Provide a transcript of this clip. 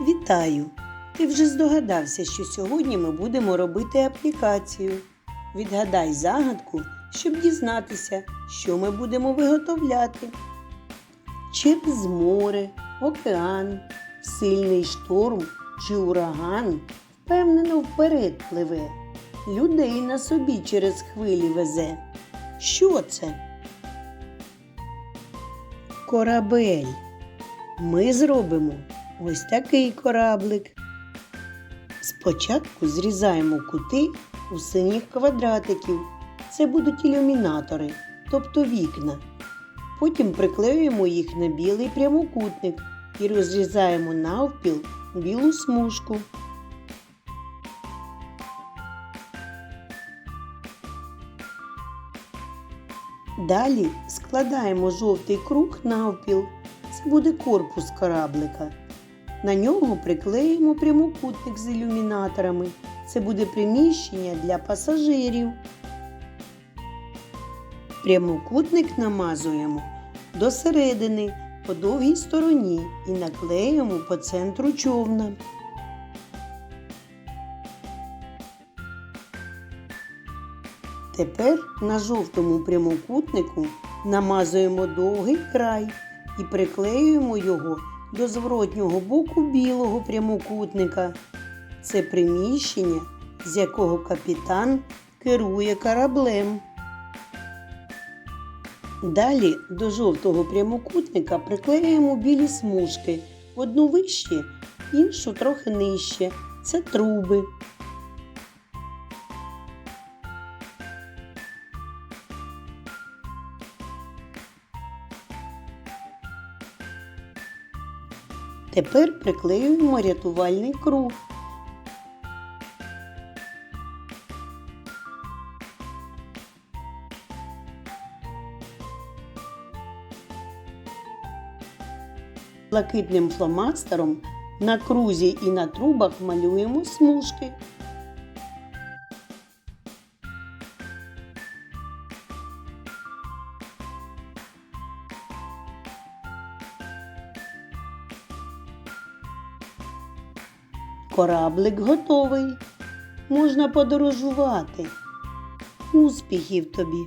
Вітаю! Ти вже здогадався, що сьогодні ми будемо робити аплікацію. Відгадай загадку, щоб дізнатися, що ми будемо виготовляти. Через море, океан, сильний шторм чи ураган впевнено вперед пливе. Людей на собі через хвилі везе. Що це? Корабель. Ми зробимо ось такий кораблик. Спочатку зрізаємо кути у синіх квадратиків. Це будуть ілюмінатори, тобто вікна. Потім приклеюємо їх на білий прямокутник і розрізаємо навпіл білу смужку. Далі складаємо жовтий круг навпіл. Це буде корпус кораблика. На нього приклеїмо прямокутник з ілюмінаторами. Це буде приміщення для пасажирів. Прямокутник намазуємо до середини по довгій стороні і наклеїмо по центру човна. Тепер на жовтому прямокутнику намазуємо довгий край і приклеюємо його до зворотнього боку білого прямокутника. Це приміщення, з якого капітан керує кораблем. Далі до жовтого прямокутника приклеюємо білі смужки. Одну вище, іншу трохи нижче. Це труби. Тепер приклеюємо рятувальний круг. Блакитним фломастером на крузі і на трубах малюємо смужки. Кораблик готовий. Можна подорожувати. Успіхів тобі!